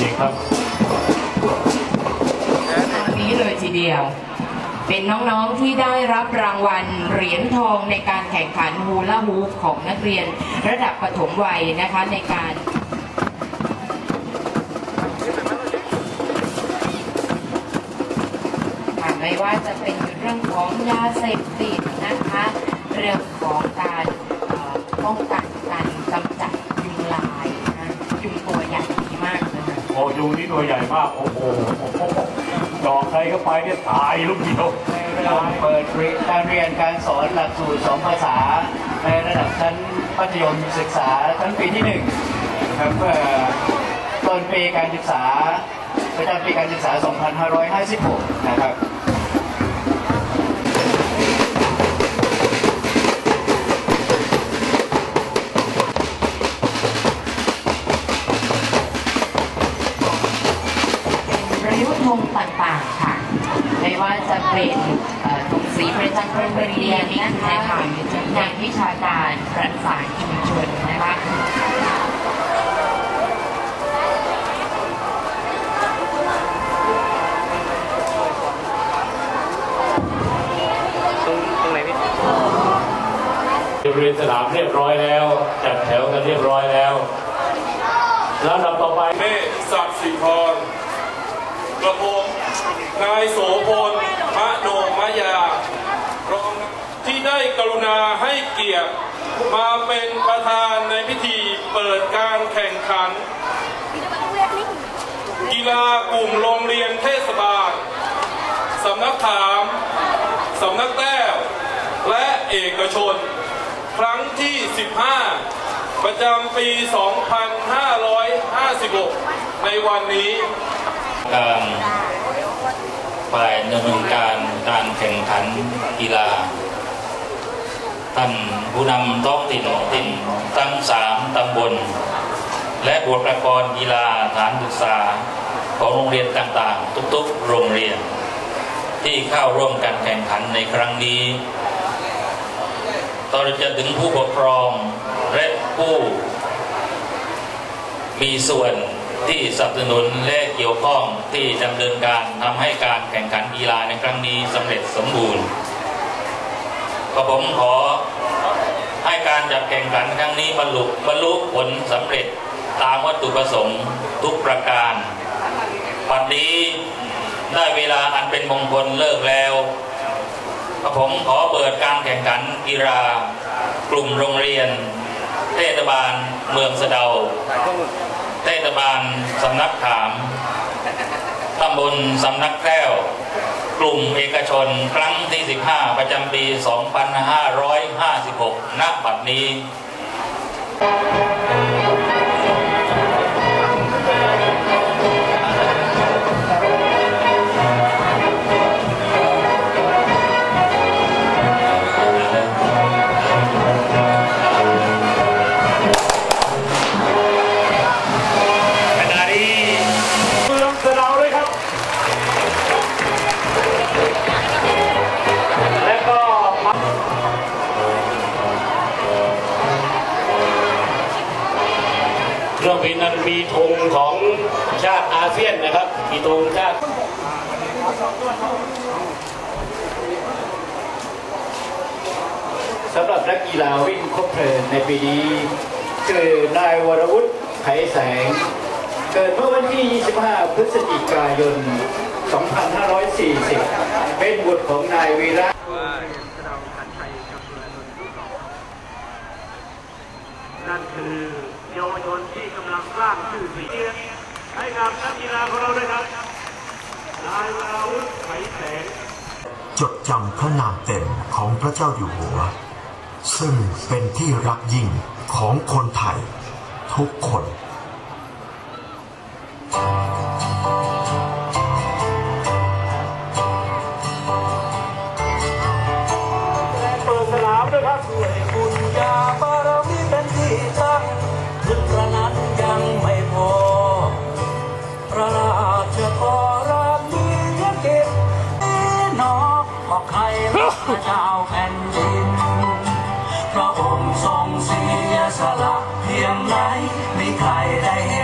จริงครับตอนนี้เลยทีเดียว เป็นน้องๆที่ได้รับรางวัลเหรียญทองในการแข่งขันฮูลาฮูปของนักเรียนระดับปฐมวัยนะคะในการไม่ว่าจะเป็นเรื่องของยาเสพติดนะคะ เรื่องของการป้องกัน โอ้ยุงนี่ตัวใหญ่มาก โอ้โหดอกใครเข้าไปเนี่ยตายลูกเดียวการเปิดรียนการเรียนการสอนหลักสูตรสองภาษา ในระดับชั้นมัธยมศึกษาชั้นปีที่หนึ่งครับเมื่อต้นปีการศึกษาประจำปีการศึกษา 2556 นะครับ ว่าจะเป็นเอ่อธงสีประจำโรงเรียนนะคะงานวิชาการประสานชุมชนนะคะเรียนสนามเรียบร้อยแล้วจัดแถวกันเรียบร้อยแล้วลำดับต่อไปเมฆศักดิ์สิพรก ระผมนายโสพลมะโนมยารองที่ได้กรุณาให้เกียรติมาเป็นประธานในพิธีเปิดการแข่งขัน กีฬากลุ่มโรงเรียนเทศบาลสำนักขามสำนักแต้วและเอกชน ครั้งที่ 15 ประจำปี 2556 ในวันนี้ การฝ่ายดำเนินการการแข่งขันกีฬา ท่านผู้นำท้องถิ่นถิ่นทั้งสามตำบล และบุคลากรกีฬาฐานศึกษาของโรงเรียนต่างๆ ทุกๆ โรงเรียน ที่เข้าร่วมการแข่งขันในครั้งนี้ตอนจะถึงผู้ปกครองและผู้มีส่วน ที่สนับสนุนและเกี่ยวข้องที่ดำเนินการทำให้การแข่งขันกีฬาในครั้งนี้สำเร็จสมบูรณ์ก็ผมขอให้การจัดแข่งขันครั้งนี้บรรลุบรรลุผลสำเร็จตามวัตถุประสงค์ทุกประการวันนี้ได้เวลาอันเป็นมงคลเลิกแล้วก็ผมขอเปิดการแข่งขันกีฬากลุ่มโรงเรียน เทศบาลเมืองสะเดา เทศบาลสำนักขามตำบลสำนักแก้ว กลุ่มเอกชนครั้งที่ 15 ประจำปี 2556 ณ บัดนี้ สำหรับนักกีฬาวิ่งครบเพลินในปีนี้ คือ นายวรวุฒิไขแสง เกิดเมื่อวันที่ 25 พฤศจิกายน 2540 เป็นบุตรของนายวีระนั่นคือเยาวชนที่กำลังสร้างชื่อเสียงให้กับนักกีฬาของเราด้วยครับ จดจำพระนามเต็มของพระเจ้าอยู่หัว ซึ่งเป็นที่รักยิ่งของคนไทยทุกคนเปิดสนามด้วยครับด้วยบุญญา เพียงไหนไม่ใครได้เห็น